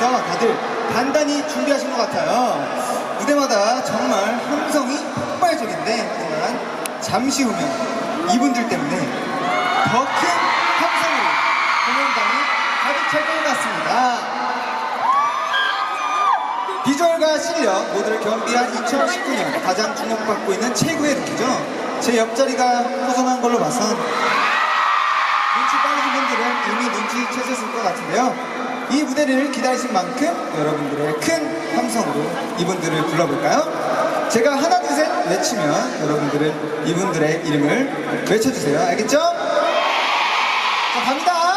위해서 다들 단단히 준비하신 것 같아요. 무대마다 정말 함성이 폭발적인데 하지만 잠시 후면 이분들 때문에 더 큰 함성으로 공연장이 가득 찰 것 같습니다. 비주얼과 실력 모두를 겸비한 2019년 가장 주목받고 있는 최고의 루키죠. 제 옆자리가 허전한 걸로 봐선 눈치 빠르신 분들은 이미 눈치채셨을 것 같은데요. 이 무대를 기다리신 만큼 여러분들의 큰 함성으로 이분들을 불러볼까요? 제가 하나 둘 셋 외치면 여러분들은 이분들의 이름을 외쳐주세요 알겠죠? 자 갑니다